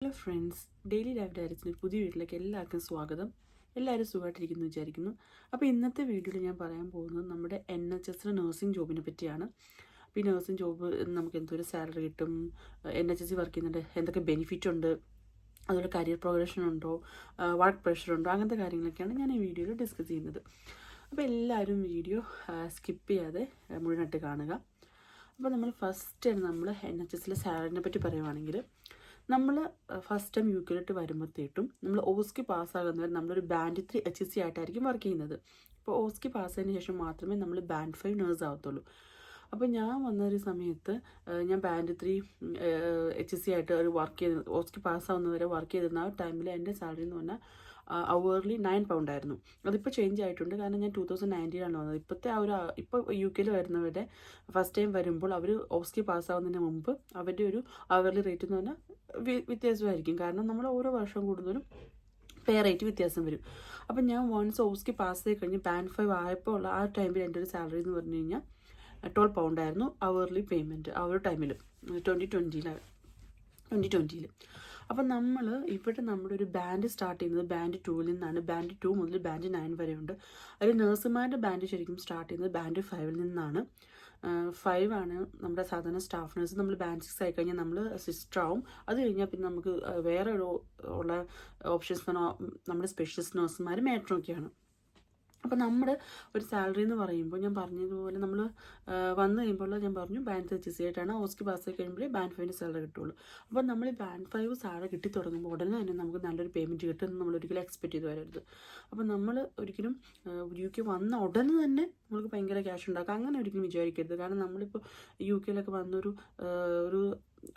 Hello friends daily life ഡയറക്റ്റിന്റെ പുതിയ വീട്ടിലേക്ക് എല്ലാവർക്കും സ്വാഗതം. എല്ലാവരും സുഖമായിട്ടിരിക്കുന്നു വിചാരിക്കുന്നു. അപ്പോൾ ഇന്നത്തെ വീഡിയോയിൽ ഞാൻ പറയാൻ പോകുന്നത് നമ്മുടെ എൻ എച്ച് എസിലെ നഴ്സിംഗ് ജോബിനെ പറ്റിയാണ്. അപ്പോൾ ഈ നഴ്സിംഗ് ജോബ് നമുക്ക് എന്തൊരു സാലറി കിട്ടും? എൻ എച്ച് എസ് വർക്ക് ചെയ്യുന്നുണ്ട് എന്തൊക്കെ ബെനിഫിറ്റ് ഉണ്ട്? അതുപോലെ കരിയർ പ്രോഗ്രഷൻ ഉണ്ടോ? വർക്ക് പ്രഷർ ഉണ്ടോ? അങ്ങനത്തെ കാര്യങ്ങളൊക്കെയാണ് ഞാൻ ഈ വീഡിയോയിൽ ഡിസ്കസ് ചെയ്യുന്നത്. അപ്പോൾ എല്ലാവരും വീഡിയോ സ്കിപ്പ് ചെയ്യാതെ മുഴുവനായിട്ട് കാണുക. അപ്പോൾ നമ്മൾ ഫസ്റ്റ് നമ്മൾ എൻ എച്ച് എസിലെ സാലറിനെ പറ്റി പറയുവാണെങ്കിൽ നമ്മൾ ഫസ്റ്റ് ടൈം യു കെയിലോട്ട് വരുമ്പോഴത്തേട്ടും നമ്മൾ ഓസ്കി പാസ്സാകുന്നവർ നമ്മളൊരു ബാൻഡ് ത്രീ എച്ച് സി ആയിട്ടായിരിക്കും വർക്ക് ചെയ്യുന്നത്. അപ്പോൾ ഓസ്കി പാസ്സായതിനു ശേഷം മാത്രമേ നമ്മൾ ബാൻഡ് ഫൈവ് നേഴ്സ് ആവത്തുള്ളൂ. അപ്പോൾ ഞാൻ വന്ന ഒരു സമയത്ത് ഞാൻ ബാൻഡ് ത്രീ എച്ച് സി ആയിട്ട് ഒരു വർക്ക് ചെയ്ത് ഓസ്കി പാസ്സാവുന്നവരെ വർക്ക് ചെയ്തിരുന്ന ആ ടൈമിൽ എന്റെ സാലറി എന്ന് പറഞ്ഞാൽ അവേർലി നയൻ പൗണ്ട് ആയിരുന്നു. അതിപ്പോൾ ചേഞ്ച് ആയിട്ടുണ്ട്. കാരണം ഞാൻ ടൂ തൗസൻഡ് നയന്റീനാണ് വന്നത്. ഇപ്പോഴത്തെ ആ ഒരു ഇപ്പോൾ യു കെയിൽ വരുന്നവരുടെ ഫസ്റ്റ് ടൈം വരുമ്പോൾ അവർ ഓസ്കി പാസ്സാവുന്നതിന് മുമ്പ് അവരുടെ ഒരു അവർലി റേറ്റ് എന്ന് പറഞ്ഞാൽ വ്യത്യാസമായിരിക്കും. കാരണം നമ്മൾ ഓരോ വർഷം കൂടുതലും പേ റേറ്റ് വ്യത്യാസം വരും. അപ്പം ഞാൻ വൺസ് ഓസ്കി പാസ് ചെയ്ത് കഴിഞ്ഞ് പാൻ ഫൈവ് ആയപ്പോൾ ഉള്ള ആ ടൈമിൽ എന്റെ ഒരു സാലറി എന്ന് പറഞ്ഞു കഴിഞ്ഞാൽ ട്വൽവ് പൗണ്ട് ആയിരുന്നു അവർലി പേയ്മെന്റ് ആ ഒരു ടൈമിൽ ട്വന്റി ട്വന്റിയിലാണ് ട്വന്റി ട്വന്റിയിൽ അപ്പം നമ്മൾ ഇവിടെ നമ്മുടെ ഒരു ബാൻഡ് സ്റ്റാർട്ട് ചെയ്യുന്നത് ബാൻഡ് ടൂവിൽ നിന്നാണ്. ബാൻഡ് ടു മുതൽ ബാൻഡ് നയൻ വരെയുണ്ട് അതിൽ നഴ്സുമാരുടെ ബാൻഡ് ശരിക്കും സ്റ്റാർട്ട് ചെയ്യുന്നത് ബാൻഡ് ഫൈവിൽ നിന്നാണ്. ഫൈവ് ആണ് നമ്മുടെ സാധാരണ സ്റ്റാഫ് നഴ്സ് നമ്മൾ ബാൻഡ് സിക്സ് ആയി കഴിഞ്ഞാൽ നമ്മൾ സിസ്റ്റർ ആവും. അത് കഴിഞ്ഞാൽ പിന്നെ നമുക്ക് വേറെ ഒരു ഉള്ള ഓപ്ഷൻസ് നമ്മുടെ സ്പെഷ്യലിസ്റ്റ് നഴ്സുമാർ മേട്രൊക്കെയാണ് അപ്പോൾ നമ്മുടെ ഒരു സാലറി എന്ന് പറയുമ്പോൾ ഞാൻ പറഞ്ഞതുപോലെ നമ്മൾ വന്നു കഴിയുമ്പോൾ ഞാൻ പറഞ്ഞു ബാൻഡ് എച്ച് സി ആയിട്ടാണ് ഓസ്കി പാസ് കഴിയുമ്പോഴേ ബാൻഡ് ഫൈവിന്റെ സാലറി കിട്ടുള്ളൂ. അപ്പോൾ നമ്മൾ ബാൻഡ് ഫൈവ് സാലറി കിട്ടി തുടങ്ങുമ്പോൾ ഉടനെ തന്നെ നമുക്ക് നല്ലൊരു പേയ്മെന്റ് കിട്ടുമെന്ന് നമ്മൾ ഒരിക്കലും എക്സ്പെക്ട് ചെയ്ത് വരരുത്. അപ്പോൾ നമ്മൾ ഒരിക്കലും യു കെ വന്ന ഉടനെ തന്നെ നമുക്ക് ഭയങ്കര ക്യാഷ് ഉണ്ടാക്കാം. അങ്ങനെ ഒരിക്കലും വിചാരിക്കരുത്. കാരണം നമ്മളിപ്പോൾ യു കെയിലൊക്കെ വന്നൊരു ഒരു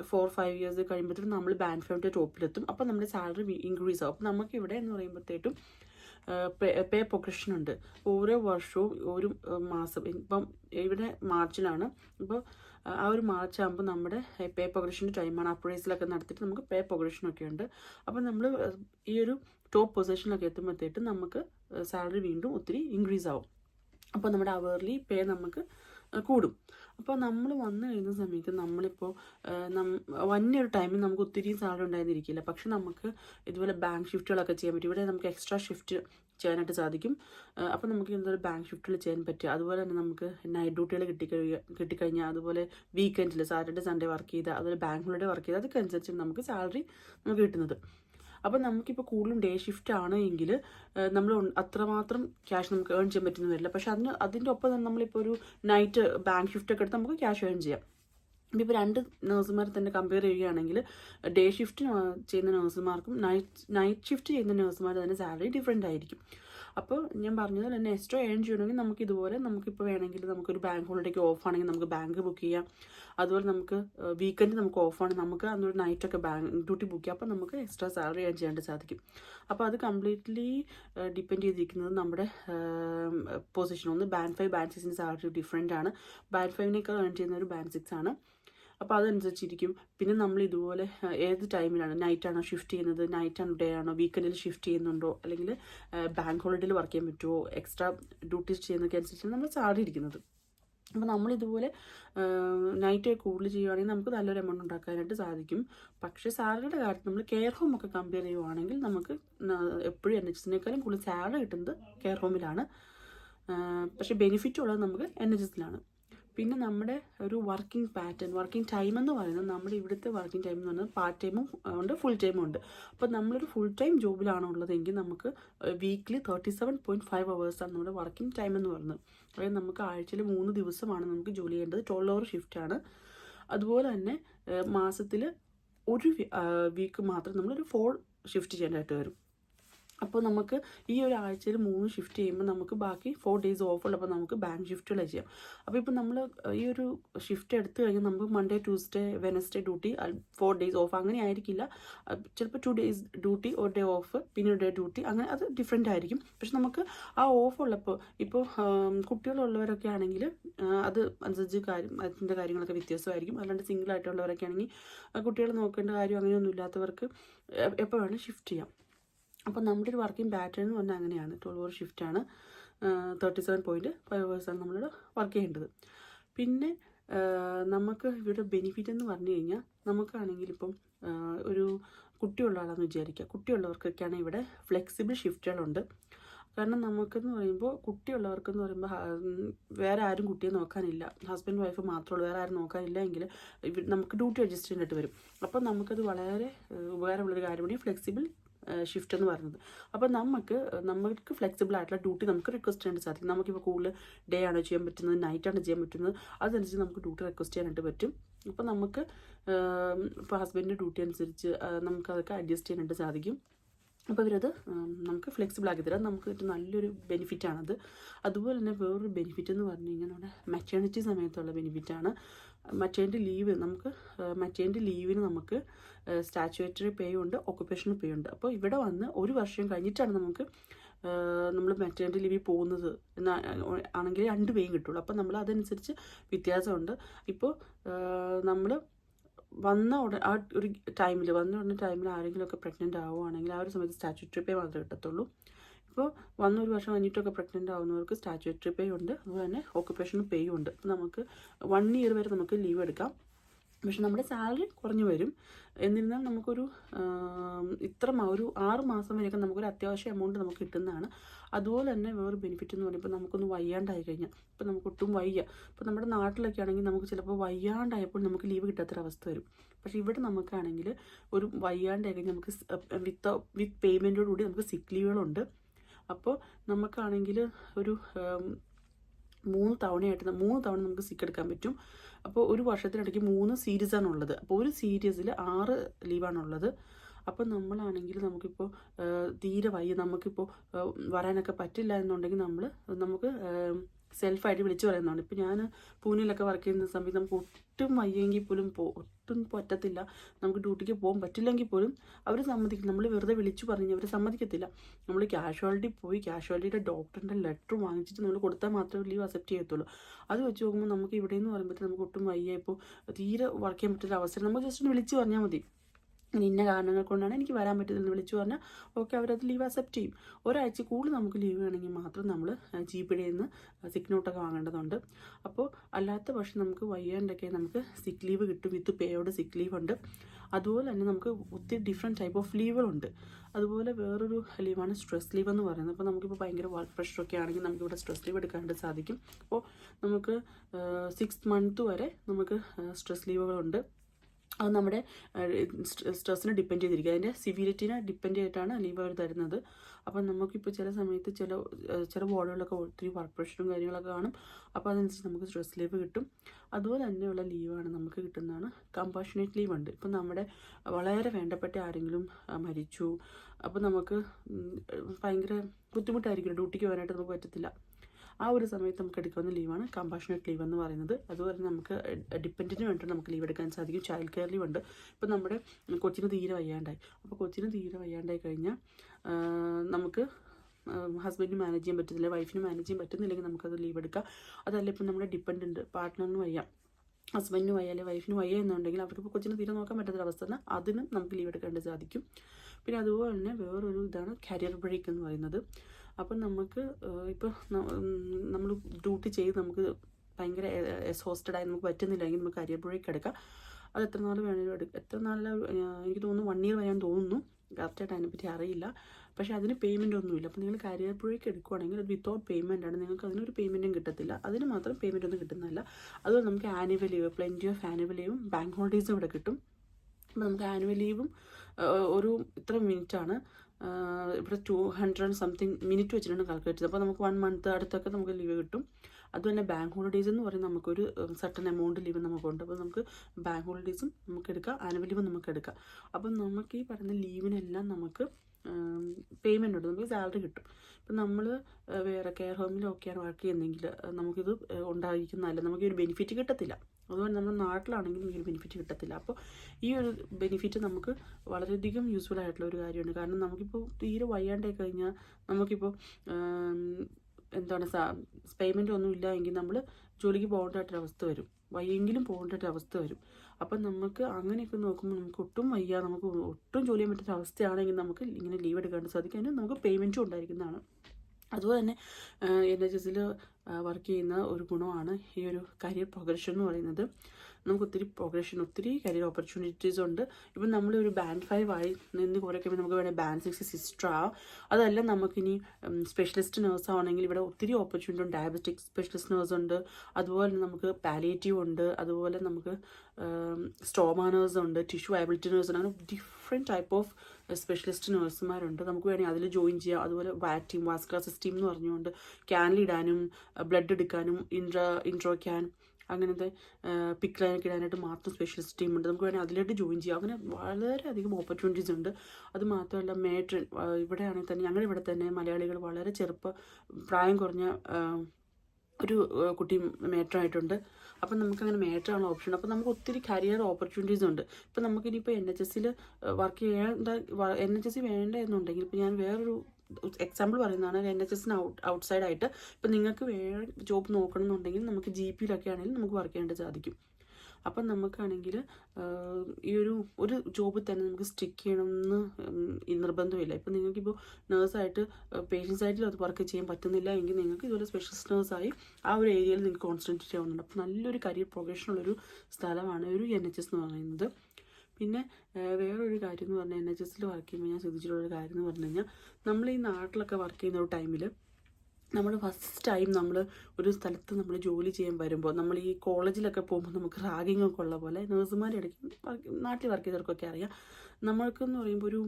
ഫോർ ഫൈവ് ഇയേഴ്സ് കഴിയുമ്പോഴത്തേക്കും നമ്മൾ ബാൻഡ് ഫൈവിന്റെ ടോപ്പിലെത്തും അപ്പോൾ നമ്മുടെ സാലറി ഇൻക്രീസ് ആകും അപ്പോൾ നമുക്ക് ഇവിടെ എന്ന് പറയുമ്പോഴത്തേക്കും പേ പ്രൊഗ്രഷൻ ഉണ്ട്. ഓരോ വർഷവും ഒരു മാസം. ഇപ്പം ഇവിടെ മാർച്ചിലാണ്. ഇപ്പോൾ ആ ഒരു മാർച്ച് ആകുമ്പോൾ നമ്മുടെ പേ പ്രൊഗ്രഷന്റെ ടൈമാണ് അപ്രൈസിലൊക്കെ നടത്തിയിട്ട് നമുക്ക് പേ പ്രൊഗ്രഷനൊക്കെ ഉണ്ട്. അപ്പോൾ നമ്മൾ ഈ ഒരു ടോപ്പ് പൊസിഷനിലൊക്കെ എത്തുമ്പോഴത്തേക്കും നമുക്ക് സാലറി വീണ്ടും ഒത്തിരി ഇൻക്രീസ് ആവും. അപ്പോൾ നമ്മുടെ അവേർലി പേ നമുക്ക് കൂടും. അപ്പോൾ നമ്മൾ വന്നു കഴിയുന്ന സമയത്ത് നമ്മളിപ്പോൾ വന്നൊരു ടൈമിൽ നമുക്ക് ഒത്തിരി സാലറി ഉണ്ടായിരുന്നിരിക്കില്ല. പക്ഷെ നമുക്ക് ഇതുപോലെ ബാങ്ക് ഷിഫ്റ്റുകളൊക്കെ ചെയ്യാൻ പറ്റും. ഇവിടെ നമുക്ക് എക്സ്ട്രാ ഷിഫ്റ്റ് ചെയ്യാനായിട്ട് സാധിക്കും. അപ്പോൾ നമുക്ക് എന്തൊരു ബാങ്ക് ഷിഫ്റ്റുകൾ ചെയ്യാൻ പറ്റും. അതുപോലെ തന്നെ നമുക്ക് നൈറ്റ് ഡ്യൂട്ടികൾ കിട്ടിക്കഴിഞ്ഞാൽ കിട്ടിക്കഴിഞ്ഞാൽ അതുപോലെ വീക്കെൻഡിൽ സാറ്റർഡേ സൺഡേ വർക്ക് ചെയ്താൽ അതുപോലെ ബാങ്ക് ഹോളിഡേ വർക്ക് ചെയ്താൽ അതൊക്കെ അനുസരിച്ച് നമുക്ക് സാലറി നമുക്ക് കിട്ടുന്നത്. അപ്പോൾ നമുക്കിപ്പോൾ കൂടുതലും ഡേ ഷിഫ്റ്റ് ആണ് എങ്കിൽ നമ്മൾ അത്രമാത്രം ക്യാഷ് നമുക്ക് ഏൺ ചെയ്യാൻ പറ്റുന്ന വരില്ല. പക്ഷെ അതിന് അതിന്റെ ഒപ്പം തന്നെ നമ്മളിപ്പോൾ ഒരു നൈറ്റ് ബാങ്ക് ഷിഫ്റ്റ് ഒക്കെ എടുത്ത് നമുക്ക് ക്യാഷ് ഏൺ ചെയ്യാം. ഇപ്പോൾ രണ്ട് നേഴ്സുമാർ തന്നെ കമ്പയർ ചെയ്യുകയാണെങ്കിൽ ഡേ ഷിഫ്റ്റ് ചെയ്യുന്ന നേഴ്സുമാർക്കും നൈറ്റ് നൈറ്റ് ഷിഫ്റ്റ് ചെയ്യുന്ന നേഴ്സുമാർ തന്നെ സാലറി ഡിഫറെന്റ് ആയിരിക്കും. അപ്പോൾ ഞാൻ പറഞ്ഞതുപോലെ തന്നെ എക്സ്ട്രാ ഏൺ ചെയ്യണമെങ്കിൽ നമുക്ക് ഇതുപോലെ നമുക്കിപ്പോൾ വേണമെങ്കിൽ നമുക്കൊരു ബാങ്ക് ഹോളിഡേക്ക് ഓഫ് ആണെങ്കിൽ നമുക്ക് ബാങ്ക് ബുക്ക് ചെയ്യാം. അതുപോലെ നമുക്ക് വീക്കെൻഡ് നമുക്ക് ഓഫാണ് നമുക്ക് അന്നൊരു നൈറ്റൊക്കെ ബാങ്ക് ഡ്യൂട്ടി ബുക്ക് ചെയ്യാം. അപ്പോൾ നമുക്ക് എക്സ്ട്രാ സാലറി ഏൺ ചെയ്യാണ്ട് സാധിക്കും. അപ്പോൾ അത് കംപ്ലീറ്റ്ലി ഡിപ്പെൻഡ് ചെയ്തിരിക്കുന്നത് നമ്മുടെ പൊസിഷൻ ഒന്ന്. ബാൻഡ് ഫൈവ് ബാൻഡ് സിക്സിന്റെ സാലറി ഡിഫറെന്റ് ആണ്. ബാൻഡ് ഫൈവിനേക്കാൾ ഏൺ ചെയ്യുന്ന ഒരു ബാൻഡ് സിക്സ് ആണ്. അപ്പോൾ അതനുസരിച്ചിരിക്കും. പിന്നെ നമ്മൾ ഇതുപോലെ ഏത് ടൈമിലാണ് നൈറ്റാണോ ഷിഫ്റ്റ് ചെയ്യുന്നത്? നൈറ്റാണോ ഡേ ആണോ? വീക്കെൻഡിൽ ഷിഫ്റ്റ് ചെയ്യുന്നുണ്ടോ? അല്ലെങ്കിൽ ബാങ്ക് ഹോളിഡേയിൽ വർക്ക് ചെയ്യാൻ പറ്റുമോ എക്സ്ട്രാ ഡ്യൂട്ടീസ് ചെയ്യുന്നതൊക്കെ അനുസരിച്ചാണ് നമ്മൾ സാലറി ഇരിക്കുന്നത്. അപ്പോൾ നമ്മളിതുപോലെ നൈറ്റ് കൂടുതൽ ചെയ്യുവാണെങ്കിൽ നമുക്ക് നല്ലൊരു എമൗണ്ട് ഉണ്ടാക്കാനായിട്ട് സാധിക്കും. പക്ഷേ സാലറിയുടെ കാര്യത്തിൽ നമ്മൾ കെയർ ഹോം ഒക്കെ കമ്പയർ ചെയ്യുവാണെങ്കിൽ നമുക്ക് എപ്പോഴും എൻ എച്ച് എസിനേക്കാളും കൂടുതൽ സാലറി കിട്ടുന്നത് കെയർ ഹോമിലാണ് പക്ഷേ ബെനിഫിറ്റ് ഉള്ളത് നമുക്ക് എൻ എച്ച് എസിലാണ് പിന്നെ നമ്മുടെ ഒരു വർക്കിംഗ് പാറ്റേൺ വർക്കിംഗ് ടൈം എന്ന് പറയുന്നത് നമ്മുടെ ഇവിടുത്തെ വർക്കിംഗ് ടൈം എന്ന് പറയുന്നത് പാർട്ട് ടൈമും ഉണ്ട് ഫുൾ ടൈമും ഉണ്ട്. അപ്പോൾ നമ്മളൊരു ഫുൾ ടൈം ജോബിലാണോ ഉള്ളതെങ്കിൽ നമുക്ക് weekly thirty seven point five അവേഴ്സാണ് നമ്മുടെ വർക്കിംഗ് ടൈം എന്ന് പറയുന്നത്. അതായത് നമുക്ക് ആഴ്ചയിൽ മൂന്ന് ദിവസമാണ് നമുക്ക് ജോലി ചെയ്യേണ്ടത് ട്വൽവ് അവർ ഷിഫ്റ്റാണ് അതുപോലെ തന്നെ മാസത്തിൽ ഒരു വീക്ക് മാത്രം നമ്മളൊരു ഫോൾ ഷിഫ്റ്റ് ചെയ്യേണ്ടതായിട്ട് വരും. അപ്പോൾ നമുക്ക് ഈ ഒരു ആഴ്ചയിൽ മൂന്ന് ഷിഫ്റ്റ് ചെയ്യുമ്പോൾ നമുക്ക് ബാക്കി ഫോർ ഡേയ്സ് ഓഫ് ഉള്ളപ്പോൾ നമുക്ക് ബാങ്ക് ഷിഫ്റ്റുകൾ ചെയ്യാം. അപ്പോൾ ഇപ്പോൾ നമ്മൾ ഈ ഒരു ഷിഫ്റ്റ് എടുത്തു കഴിഞ്ഞാൽ നമുക്ക് Monday Tuesday Wednesday duty four days off അങ്ങനെ ആയിരിക്കില്ല. ചിലപ്പോൾ ടു ഡേയ്സ് ഡ്യൂട്ടി ഒരു ഡേ ഓഫ് പിന്നെ ഒരു ഡേ ഡ്യൂട്ടി അങ്ങനെ അത് ഡിഫറെന്റ് ആയിരിക്കും. പക്ഷെ നമുക്ക് ആ ഓഫ് ഉള്ളപ്പോൾ ഇപ്പോൾ കുട്ടികളുള്ളവരൊക്കെ ആണെങ്കിൽ അത് അനുസരിച്ച് കാര്യം അതിന്റെ കാര്യങ്ങളൊക്കെ വ്യത്യാസമായിരിക്കും. അല്ലാണ്ട് സിംഗിൾ ആയിട്ടുള്ളവരൊക്കെ ആണെങ്കിൽ കുട്ടികളെ നോക്കേണ്ട കാര്യം അങ്ങനെയൊന്നും ഇല്ലാത്തവർക്ക് എപ്പോൾ വേണം ഷിഫ്റ്റ് ചെയ്യാം. അപ്പോൾ നമ്മുടെ ഒരു വർക്കിംഗ് പാറ്റേൺ എന്ന് പറഞ്ഞാൽ അങ്ങനെയാണ്. ട്വൽവ് അവർ ഷിഫ്റ്റാണ് തേർട്ടി സെവൻ പോയിന്റ് ഫൈവ് അവേഴ്സാണ് നമ്മളിവിടെ വർക്ക് ചെയ്യേണ്ടത്. പിന്നെ നമുക്ക് ഇവിടെ ബെനിഫിറ്റ് എന്ന് പറഞ്ഞു കഴിഞ്ഞാൽ നമുക്കാണെങ്കിൽ ഇപ്പം ഒരു കുട്ടിയുള്ള ആളാണെന്ന് വിചാരിക്കുക. കുട്ടിയുള്ളവർക്കൊക്കെയാണ് ഇവിടെ ഫ്ലെക്സിബിൾ ഷിഫ്റ്റുകളുണ്ട് കാരണം നമുക്കെന്ന് പറയുമ്പോൾ കുട്ടിയുള്ളവർക്കെന്ന് പറയുമ്പോൾ വേറെ ആരും കുട്ടിയെ നോക്കാനില്ല. ഹസ്ബൻഡ് വൈഫ് മാത്രമേ ഉള്ളൂ. വേറെ ആരും നോക്കാനില്ല എങ്കിൽ നമുക്ക് ഡ്യൂട്ടി അഡ്ജസ്റ്റ് ചെയ്തിട്ട് വരും. അപ്പം നമുക്കത് വളരെ ഉപകാരമുള്ളൊരു കാര്യമാണ് ഫ്ലെക്സിബിൾ ഷിഫ്റ്റ് എന്ന് പറയുന്നത്. അപ്പം നമുക്ക് നമുക്ക് ഫ്ലെക്സിബിൾ ആയിട്ടുള്ള ഡ്യൂട്ടി നമുക്ക് റിക്വസ്റ്റ് ചെയ്യാൻ സാധിക്കും. നമുക്കിപ്പോൾ കൂടുതൽ ഡേ ആണോ ചെയ്യാൻ പറ്റുന്നത് നൈറ്റ് ആണോ ചെയ്യാൻ പറ്റുന്നത് അതനുസരിച്ച് നമുക്ക് ഡ്യൂട്ടി റിക്വസ്റ്റ് ചെയ്യാനായിട്ട് പറ്റും. അപ്പം നമുക്ക് ഇപ്പോൾ ഹസ്ബൻഡിന്റെ ഡ്യൂട്ടി അനുസരിച്ച് നമുക്ക് അതൊക്കെ അഡ്ജസ്റ്റ് ചെയ്യാനായിട്ട് സാധിക്കും. അപ്പോൾ ഇവരത് നമുക്ക് ഫ്ലെക്സിബിൾ ആക്കി തരാം. നമുക്ക് കിട്ടുന്ന നല്ലൊരു ബെനിഫിറ്റാണത് അതുപോലെ തന്നെ വേറൊരു ബെനിഫിറ്റ് എന്ന് പറഞ്ഞു കഴിഞ്ഞാൽ നമ്മുടെ മെറ്റേണിറ്റി സമയത്തുള്ള ബെനിഫിറ്റാണ് മറ്റേന്റെ ലീവ് നമുക്ക് മറ്റേന്റെ ലീവിന് നമുക്ക് സ്റ്റാച്ചുവേറ്ററി പേ ഉണ്ട് ഓക്കുപ്പേഷണൽ പേ ഉണ്ട്. അപ്പോൾ ഇവിടെ വന്ന് ഒരു വർഷം കഴിഞ്ഞിട്ടാണ് നമുക്ക് നമ്മൾ മെറ്റേണിറ്റി ലീവിൽ പോകുന്നത് എന്നാ ആണെങ്കിൽ രണ്ട് പേയും കിട്ടുള്ളൂ. അപ്പോൾ നമ്മൾ അതനുസരിച്ച് വ്യത്യാസമുണ്ട്. ഇപ്പോൾ നമ്മൾ വന്ന ഉടനെ ആ ഒരു ടൈമിൽ വന്ന ഉടനെ ടൈമിൽ ആരെങ്കിലുമൊക്കെ പ്രഗ്നന്റ് ആവുകയാണെങ്കിൽ ആ ഒരു സമയത്ത് സ്റ്റാച്യൂട്ടറി പേ മാത്രമേ കിട്ടത്തുള്ളൂ. ഇപ്പോൾ വന്നൊരു വർഷം കഴിഞ്ഞിട്ടൊക്കെ പ്രഗ്നന്റ് ആവുന്നവർക്ക് സ്റ്റാറ്റ്യൂട്ടറി പേ ഉണ്ട്. അതുപോലെ തന്നെ ഓക്കുപേഷണൽ പേ ഉണ്ട്. അപ്പോൾ നമുക്ക് വൺ ഇയർ വരെ നമുക്ക് ലീവ് എടുക്കാം. പക്ഷെ നമ്മുടെ സാലറി കുറഞ്ഞു വരും. എന്നിരുന്നാൽ നമുക്കൊരു ഇത്ര ഒരു ആറ് മാസം വരെയൊക്കെ നമുക്കൊരു അത്യാവശ്യം എമൗണ്ട് നമുക്ക് കിട്ടുന്നതാണ്. അതുപോലെ തന്നെ വേറൊരു ബെനിഫിറ്റ് എന്ന് പറയുമ്പോൾ നമുക്കൊന്ന് വയ്യാണ്ടായി കഴിഞ്ഞാൽ ഇപ്പോൾ നമുക്ക് ഒട്ടും വയ്യ. ഇപ്പോൾ നമ്മുടെ നാട്ടിലൊക്കെ ആണെങ്കിൽ നമുക്ക് ചിലപ്പോൾ വയ്യാണ്ടായപ്പോൾ നമുക്ക് ലീവ് കിട്ടാത്തൊരവസ്ഥ വരും. പക്ഷേ ഇവിടെ നമുക്കാണെങ്കിൽ ഒരു വയ്യാണ്ടായി കഴിഞ്ഞാൽ നമുക്ക് വിത്ത് വിത്ത് പേയ്മെന്റോടുകൂടി നമുക്ക് സിക്ക് ലീവുകളുണ്ട് അപ്പോൾ നമുക്കാണെങ്കിൽ ഒരു മൂന്ന് തവണയായിട്ട് മൂന്ന് തവണ നമുക്ക് സിക്ക് എടുക്കാൻ പറ്റും. അപ്പോൾ ഒരു വർഷത്തിനിടയ്ക്ക് മൂന്ന് സീരീസ് ആണ് ഉള്ളത്. അപ്പോൾ ഒരു സീരീസിൽ ആറ് ലീവാണുള്ളത് അപ്പോൾ നമ്മളാണെങ്കിൽ നമുക്കിപ്പോൾ തീരെ വയ്യ. നമുക്കിപ്പോൾ വരാനൊക്കെ പറ്റില്ല എന്നുണ്ടെങ്കിൽ നമ്മൾ നമുക്ക് സെൽഫായിട്ട് വിളിച്ചു പറയുന്നതാണ്. ഇപ്പോൾ ഞാൻ പൂനെയിലൊക്കെ വർക്ക് ചെയ്യുന്ന സമയത്ത് നമുക്ക് ഒട്ടും വയ്യെങ്കിൽ പോലും ഒട്ടും പറ്റത്തില്ല. നമുക്ക് ഡ്യൂട്ടിക്ക് പോകാൻ പറ്റില്ലെങ്കിൽ പോലും അവർ സമ്മതിക്കും. നമ്മൾ വെറുതെ വിളിച്ചു പറഞ്ഞ് അവർ സമ്മതിക്കത്തില്ല. നമ്മൾ കാഷ്വാലിറ്റി പോയി കാഷ്വാലിറ്റിയുടെ ഡോക്ടറിന്റെ ലെറ്റർ വാങ്ങിച്ചിട്ട് നമ്മൾ കൊടുത്താൽ മാത്രമേ ലീവ് അക്സെപ്റ്റ് ചെയ്യത്തുള്ളൂ. അത് വെച്ച് നോക്കുമ്പോൾ നമുക്ക് ഇവിടെ എന്ന് പറയുമ്പോഴത്തേക്ക് നമുക്ക് ഒട്ടും വയ്യ. ഇപ്പോൾ തീരെ വർക്ക് ചെയ്യാൻ പറ്റുന്ന അവസരം നമ്മൾ ജസ്റ്റ് ഒന്ന് വിളിച്ച് പറഞ്ഞാൽ മതി. ഇന്ന കാരണങ്ങൾ കൊണ്ടാണ് എനിക്ക് വരാൻ പറ്റുന്നതെന്ന് വിളിച്ചു പറഞ്ഞാൽ ഓക്കെ അവരത് ലീവ് അക്സെപ്റ്റ് ചെയ്യും. ഒരാഴ്ച കൂടുതൽ നമുക്ക് ലീവ് വേണമെങ്കിൽ മാത്രം നമ്മൾ ജീപ്പിടെ നിന്ന് സിക്ക് നോട്ടൊക്കെ വാങ്ങേണ്ടതുണ്ട്. അപ്പോൾ അല്ലാത്ത പക്ഷം നമുക്ക് വയ്യാണ്ടൊക്കെ നമുക്ക് സിക്ക് ലീവ് കിട്ടും. വിത്ത് പേയോട് സിക്ക് ലീവ് ഉണ്ട്. അതുപോലെ തന്നെ നമുക്ക് ഒത്തിരി ഡിഫറെന്റ് ടൈപ്പ് ഓഫ് ലീവുകളുണ്ട് അതുപോലെ വേറൊരു ലീവാണ് സ്ട്രെസ് ലീവ് എന്ന് പറയുന്നത്. അപ്പോൾ നമുക്കിപ്പോൾ ഭയങ്കര വർക്ക് പ്രഷറൊക്കെ ആണെങ്കിൽ നമുക്കിവിടെ സ്ട്രെസ് ലീവ് എടുക്കാനായിട്ട് സാധിക്കും. അപ്പോൾ നമുക്ക് സിക്സ് മന്ത് വരെ നമുക്ക് സ്ട്രെസ് ലീവുകളുണ്ട് അത് നമ്മുടെ സ്ട്രെസ്സിനെ ഡിപ്പെൻഡ് ചെയ്തിരിക്കുക അതിന്റെ സിവിലിറ്റിനെ ഡിപ്പെൻഡ് ചെയ്തിട്ടാണ് ലീവ് അവർ തരുന്നത്. അപ്പം നമുക്കിപ്പോൾ ചില സമയത്ത് ചില ചില വാർഡുകളിലൊക്കെ ഒത്തിരി വർക്ക് പ്രഷറും കാര്യങ്ങളൊക്കെ കാണും. അപ്പോൾ അതനുസരിച്ച് നമുക്ക് സ്ട്രെസ് ലീവ് കിട്ടും. അതുപോലെ തന്നെയുള്ള ലീവാണ് നമുക്ക് കിട്ടുന്നതാണ്. കമ്പാഷനേറ്റ് ലീവ് ഉണ്ട്. ഇപ്പം നമ്മുടെ വളരെ വേണ്ടപ്പെട്ട ആരെങ്കിലും മരിച്ചു. അപ്പോൾ നമുക്ക് ഭയങ്കര ബുദ്ധിമുട്ടായിരിക്കും ഡ്യൂട്ടിക്ക് പോകാനായിട്ട് നമുക്ക് പറ്റത്തില്ല. ആ ഒരു സമയത്ത് നമുക്ക് എടുക്കാവുന്ന ലീവാണ് കമ്പാഷനേറ്റ് ലീവ് എന്ന് പറയുന്നത്. അതുപോലെ നമുക്ക് ഡിപ്പെൻഡിന് വേണ്ടിയിട്ട് നമുക്ക് ലീവ് എടുക്കാൻ സാധിക്കും. ചൈൽഡ് കെയർ ലീവ് ഉണ്ട്. ഇപ്പം നമ്മുടെ കൊച്ചിന് തീരെ വയ്യാണ്ടായി. അപ്പോൾ കൊച്ചിന് തീരെ വയ്യാണ്ടായി കഴിഞ്ഞാൽ നമുക്ക് ഹസ്ബൻഡിന് മാനേജ് ചെയ്യാൻ പറ്റുന്നില്ല വൈഫിന് മാനേജ് ചെയ്യാൻ പറ്റുന്നില്ലെങ്കിൽ നമുക്കത് ലീവ് എടുക്കാം. അതല്ല ഇപ്പം നമ്മുടെ ഡിപ്പെൻഡന്റ് പാർട്ട്ണറിന് വയ്യ. ഹസ്ബൻഡിന് വയ്യ അല്ലെങ്കിൽ വൈഫിന് വയ്യ എന്നുണ്ടെങ്കിൽ അവർക്ക് ഇപ്പോൾ കൊച്ചിന് തീരെ നോക്കാൻ പറ്റാത്തൊരവസ്ഥ തന്നെ അതിനും നമുക്ക് ലീവ് എടുക്കേണ്ടത് സാധിക്കും. പിന്നെ അതുപോലെ തന്നെ വേറൊരു ഇതാണ് കരിയർ ബ്രേക്ക് എന്ന് പറയുന്നത്. അപ്പം നമുക്ക് ഇപ്പോൾ നമ്മൾ ഡ്യൂട്ടി ചെയ്ത് നമുക്ക് ഭയങ്കര എക്സോസ്റ്റഡ് ആയി നമുക്ക് പറ്റുന്നില്ലെങ്കിൽ നമുക്ക് അരിയപ്പുഴയ്ക്ക് എടുക്കാം അത് എത്ര നാൾ വേണമെങ്കിലും എടുക്കാം എത്ര നാളിൽ എനിക്ക് തോന്നുന്നു വൺ ഇയർ വരാൻ തോന്നുന്നു. കറക്റ്റായിട്ട് അതിനെപ്പറ്റി അറിയില്ല. പക്ഷേ അതിന് പേയ്മെന്റ് ഒന്നുമില്ല. അപ്പോൾ നിങ്ങൾ കരിയപ്പുഴയ്ക്ക് എടുക്കുവാണെങ്കിൽ അത് വിത്തൗട്ട് പേയ്മെന്റ് ആണ്. നിങ്ങൾക്ക് അതിനൊരു പേയ്മെന്റും കിട്ടത്തില്ല. അതിന് മാത്രം പേയ്മെന്റ് ഒന്നും കിട്ടുന്നില്ല അതുപോലെ നമുക്ക് annual leave plenty of annual ലീവും bank ഹോൾഡേഴ്സും ഇവിടെ കിട്ടും. അപ്പോൾ നമുക്ക് ആനുവൽ ലീവും ഒരു ഇത്ര മിനിറ്റാണ്. ഇവിടെ ടു ഹൺഡ്രഡ് സംതിങ് മിനിറ്റ് വെച്ചിട്ടാണ് കാൽക്കുലേറ്റ് ചെയ്തത്. അപ്പോൾ നമുക്ക് വൺ മന്ത് അടുത്തൊക്കെ നമുക്ക് ലീവ് കിട്ടും. അതുതന്നെ ബാങ്ക് ഹോളിഡേയ്സ് എന്ന് പറയുന്നത് നമുക്കൊരു സർട്ടൺ എമൗണ്ട് ലീവ് നമുക്കുണ്ട് അപ്പോൾ നമുക്ക് ബാങ്ക് ഹോളിഡേയ്സും നമുക്ക് എടുക്കാം. ആനുവൽ ലീവും നമുക്ക് എടുക്കാം. അപ്പം നമുക്ക് ഈ പറയുന്ന ലീവിനെല്ലാം നമുക്ക് പേയ്മെന്റ് ഉണ്ട്. നമുക്ക് സാലറി കിട്ടും. ഇപ്പം നമ്മൾ വേറെ കെയർ ഹോമിലൊക്കെയാണ് വർക്ക് ചെയ്യുന്നതെങ്കിൽ നമുക്കിത് ഉണ്ടായിരിക്കുന്നതല്ല. നമുക്ക് ഒരു ബെനിഫിറ്റ് കിട്ടത്തില്ല. അതുപോലെ നമ്മുടെ നാട്ടിലാണെങ്കിലും ഈ ഒരു ബെനിഫിറ്റ് കിട്ടത്തില്ല. അപ്പോൾ ഈ ഒരു ബെനിഫിറ്റ് നമുക്ക് വളരെയധികം യൂസ്ഫുൾ ആയിട്ടുള്ള ഒരു കാര്യമാണ്. കാരണം നമുക്കിപ്പോൾ തീരെ വയ്യാണ്ടായി കഴിഞ്ഞാൽ നമുക്കിപ്പോൾ എന്താണ് പേയ്മെന്റ് ഒന്നും ഇല്ല എങ്കിൽ നമ്മൾ ജോലിക്ക് പോകേണ്ടതായിട്ടൊരവസ്ഥ വരും. വയ്യെങ്കിലും പോകേണ്ടതായിട്ടൊരവസ്ഥ വരും. അപ്പം നമുക്ക് അങ്ങനെയൊക്കെ നോക്കുമ്പോൾ നമുക്ക് ഒട്ടും വയ്യ. നമുക്ക് ഒട്ടും ജോലി ചെയ്യാൻ പറ്റുന്ന അവസ്ഥയാണെങ്കിൽ നമുക്ക് ഇങ്ങനെ ലീവ് എടുക്കാണ്ട് സാധിക്കും. അതിന് നമുക്ക് പേയ്മെന്റും ഉണ്ടായിരിക്കുന്നതാണ്. അതുപോലെ തന്നെ എൻ എച്ച് എസിൽ വർക്ക് ചെയ്യുന്ന ഒരു ഗുണമാണ് ഈ ഒരു കരിയർ പ്രോഗ്രഷൻ എന്ന് പറയുന്നത്. നമുക്ക് ഒത്തിരി പ്രോഗ്രഷൻ ഒത്തിരി കരിയർ ഓപ്പർച്യൂണിറ്റീസ് ഉണ്ട്. ഇപ്പം നമ്മൾ ഒരു ബാൻഡ് ഫൈവ് ആയി നിന്ന് കുറേ കഴിയുമ്പോൾ നമുക്ക് വേണേൽ ബാൻഡ് സിക്സ് സിസ്റ്റർ ആവാം. അതല്ല നമുക്കിനി സ്പെഷ്യലിസ്റ്റ് നേഴ്സ് ആണെങ്കിൽ ഇവിടെ ഒത്തിരി ഓപ്പർച്യൂണിറ്റി ഉണ്ട്. ഡയബറ്റിക് സ്പെഷ്യലിസ്റ്റ് നേഴ്സ് ഉണ്ട്. അതുപോലെ നമുക്ക് പാലിയേറ്റീവ് ഉണ്ട്. അതുപോലെ നമുക്ക് സ്റ്റോമാ നേഴ്സ് ഉണ്ട്. ടിഷ്യൂ ആബിലിറ്റി നേഴ്സ് ഉണ്ട്. അങ്ങനെ ഡിഫറെന്റ് ടൈപ്പ് ഓഫ് സ്പെഷ്യലിസ്റ്റ് നേഴ്സുമാരുണ്ട് നമുക്ക് വേണമെങ്കിൽ അതിൽ ജോയിൻ ചെയ്യാം. അതുപോലെ വാറ്റിം വാസ്കുലർ സിസ്റ്റം എന്ന് പറഞ്ഞുകൊണ്ട് ക്യാനിലിടാനും ബ്ലഡ് എടുക്കാനും ഇൻട്രാ ഇൻട്രോ ക്യാൻ അങ്ങനത്തെ പിക്ക് ലൈനൊക്കെ ഇടാനായിട്ട് മാത്രം സ്പെഷ്യലിസ്റ്റ് ടീം ഉണ്ട്. നമുക്ക് വേണമെങ്കിൽ അതിലോട്ട് ജോയിൻ ചെയ്യാം. അങ്ങനെ വളരെയധികം ഓപ്പർച്യൂണിറ്റീസ് ഉണ്ട്. അത് മാത്രമല്ല മേട്രൻ ഇവിടെ ആണെങ്കിൽ തന്നെ ഞങ്ങളുടെ ഇവിടെ തന്നെ മലയാളികൾ വളരെ ചെറുപ്പ പ്രായം കുറഞ്ഞ ഒരു കുട്ടി കുട്ടി മേറ്ററായിട്ടുണ്ട് അപ്പം നമുക്കങ്ങനെ മേറ്ററാണ് ഓപ്ഷൻ അപ്പം നമുക്ക് ഒത്തിരി കരിയർ ഓപ്പർച്യൂണിറ്റീസ് ഉണ്ട്. ഇപ്പം നമുക്കിനിയിപ്പോൾ എൻ എച്ച് എസ്സിൽ വർക്ക് ചെയ്യേണ്ട എൻ എച്ച് എസ് വേണ്ട എന്നുണ്ടെങ്കിൽ ഇപ്പം ഞാൻ വേറൊരു എക്സാമ്പിൾ പറയുന്നതാണ് എൻ എച്ച് എസിന് ഔട്ട് ഔട്ട്സൈഡ് ആയിട്ട്. ഇപ്പം നിങ്ങൾക്ക് വേറെ ജോബ് നോക്കണം എന്നുണ്ടെങ്കിൽ നമുക്ക് ജി പിയിലൊക്കെ ആണെങ്കിലും നമുക്ക് വർക്ക് ചെയ്യേണ്ടത് സാധിക്കും. അപ്പം നമുക്കാണെങ്കിൽ ഈ ഒരു ഒരു ജോബ് തന്നെ നമുക്ക് സ്റ്റിക്ക് ചെയ്യണമെന്ന് നിർബന്ധമില്ല. ഇപ്പം നിങ്ങൾക്കിപ്പോൾ നേഴ്സായിട്ട് പേഷ്യൻസ് ആയിട്ട് അത് വർക്ക് ചെയ്യാൻ പറ്റുന്നില്ല എങ്കിൽ നിങ്ങൾക്ക് ഇതുപോലെ സ്പെഷ്യലിസ്റ്റ് നേഴ്സായി ആ ഒരു ഏരിയയിൽ നിങ്ങൾക്ക് കോൺസെൻട്രേറ്റ് ചെയ്യാവുന്നുണ്ട് അപ്പം നല്ലൊരു കരിയർ പ്രൊഫഷനുള്ളൊരു സ്ഥലമാണ് ഒരു എൻ എച്ച് എസ് എന്ന് പറയുന്നത്. പിന്നെ വേറൊരു കാര്യം എന്ന് പറഞ്ഞാൽ എൻ എച്ച് എസിൽ വർക്ക് ചെയ്യുമ്പോൾ ഞാൻ ശ്രദ്ധിച്ചിട്ടുള്ള കാര്യം എന്ന് പറഞ്ഞു കഴിഞ്ഞാൽ നമ്മൾ ഈ നാട്ടിലൊക്കെ വർക്ക് ചെയ്യുന്ന ഒരു ടൈമിൽ നമ്മൾ ഫസ്റ്റ് ടൈം നമ്മൾ ഒരു സ്ഥലത്ത് നമ്മൾ ജോലി ചെയ്യാൻ വരുമ്പോൾ നമ്മൾ ഈ കോളേജിലൊക്കെ പോകുമ്പോൾ നമുക്ക് റാഗിങ് ഒക്കെ ഉള്ള പോലെ നേഴ്സുമാരെ ഇടയ്ക്ക് നാട്ടിൽ വർക്ക് ചെയ്തവർക്കൊക്കെ അറിയാം. നമ്മൾക്കെന്ന് പറയുമ്പോൾ ഒരു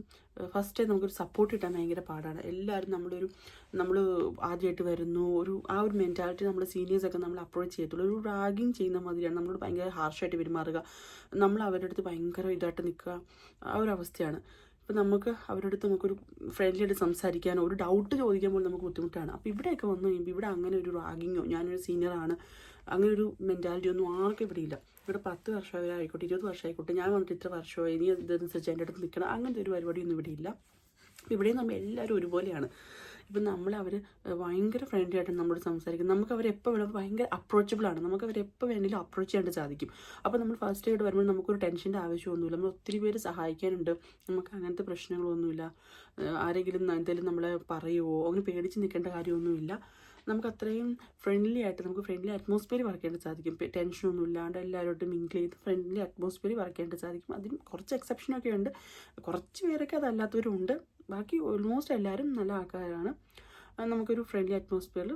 ഫസ്റ്റ് ടൈം നമുക്കൊരു സപ്പോർട്ട് കിട്ടാൻ ഭയങ്കര പാടാണ്. എല്ലാവരും നമ്മളൊരു നമ്മൾ ആദ്യമായിട്ട് വരുന്നു ഒരു ആ ഒരു മെന്റാലിറ്റി നമ്മൾ സീനിയേഴ്സൊക്കെ നമ്മൾ അപ്രോച്ച് ചെയ്യത്തുള്ളൂ. ഒരു റാഗിങ് ചെയ്യുന്ന മാതിരിയാണ്. നമ്മളോട് ഭയങ്കര ഹാർഷായിട്ട് പെരുമാറുക. നമ്മൾ അവരുടെ അടുത്ത് ഭയങ്കര ഇതായിട്ട് നിൽക്കുക. ആ ഒരു അവസ്ഥയാണ്. ഇപ്പം നമുക്ക് അവരുടെ അടുത്ത് നമുക്കൊരു ഫ്രണ്ട്ലി ആയിട്ട് സംസാരിക്കാനോ ഒരു ഡൗട്ട് ചോദിക്കാൻ പോലും നമുക്ക് ബുദ്ധിമുട്ടാണ്. അപ്പോൾ ഇവിടെയൊക്കെ വന്നു കഴിയുമ്പോൾ ഇവിടെ അങ്ങനെ ഒരു റാഗിങ്ങോ ഞാനൊരു സീനിയറാണ് അങ്ങനെ ഒരു മെന്റാലിറ്റി ഒന്നും ആർക്കും ഇവിടെ ഇല്ല ഇവിടെ പത്ത് വർഷമായി ആയിക്കോട്ടെ ഇരുപത് വർഷമായിക്കോട്ടെ ഞാൻ വന്നിട്ട് ഇത്ര വർഷമായി ഇനി ഇതനുസരിച്ച് എന്റെ അടുത്ത് നിൽക്കണം അങ്ങനത്തെ ഒരു പരിപാടിയൊന്നും ഇവിടെ ഇല്ല ഇവിടെ നമ്മൾ എല്ലാവരും ഒരുപോലെയാണ്. ഇപ്പം നമ്മൾ അവർ ഭയങ്കര ഫ്രണ്ട്ലി ആയിട്ട് നമ്മളോട് സംസാരിക്കും. നമുക്ക് അവരെപ്പോൾ വേണം ഭയങ്കര അപ്രോച്ചബിൾ ആണ്. നമുക്ക് അവരെപ്പോൾ വേണമെങ്കിലും അപ്രോച്ച് ചെയ്യാനായിട്ട് സാധിക്കും. അപ്പോൾ നമ്മൾ ഫസ്റ്റ് ആയിട്ട് വരുമ്പോൾ നമുക്കൊരു ടെൻഷന്റെ ആവശ്യമൊന്നുമില്ല. നമ്മൾ ഒത്തിരി പേര് സഹായിക്കാനുണ്ട്. നമുക്ക് അങ്ങനത്തെ പ്രശ്നങ്ങളൊന്നുമില്ല. ആരെങ്കിലും എന്തെങ്കിലും നമ്മളെ പറയുമോ അങ്ങനെ പേടിച്ച് നിൽക്കേണ്ട കാര്യമൊന്നുമില്ല. നമുക്ക് അത്രയും ഫ്രണ്ട്ലി ആയിട്ട് നമുക്ക് ഫ്രണ്ട്ലി അറ്റ്മോസ്ഫിയർ വർക്ക് ചെയ്യേണ്ടത് സാധിക്കും. ടെൻഷനൊന്നും ഇല്ലാണ്ട് എല്ലാവരോട്ടും മിങ്കിൾ ചെയ്ത് ഫ്രണ്ട്ലി അറ്റ്മോസ്ഫിയർ വർക്ക് ചെയ്യേണ്ടത് സാധിക്കും. അതിന് കുറച്ച് എക്സെപ്ഷനൊക്കെ ഉണ്ട്. കുറച്ച് പേരൊക്കെ അതല്ലാത്തവരും ഉണ്ട്. ബാക്കി ഓൾമോസ്റ്റ് എല്ലാവരും നല്ല ആൾക്കാരാണ്. നമുക്കൊരു ഫ്രണ്ട്ലി അറ്റ്മോസ്ഫിയറിൽ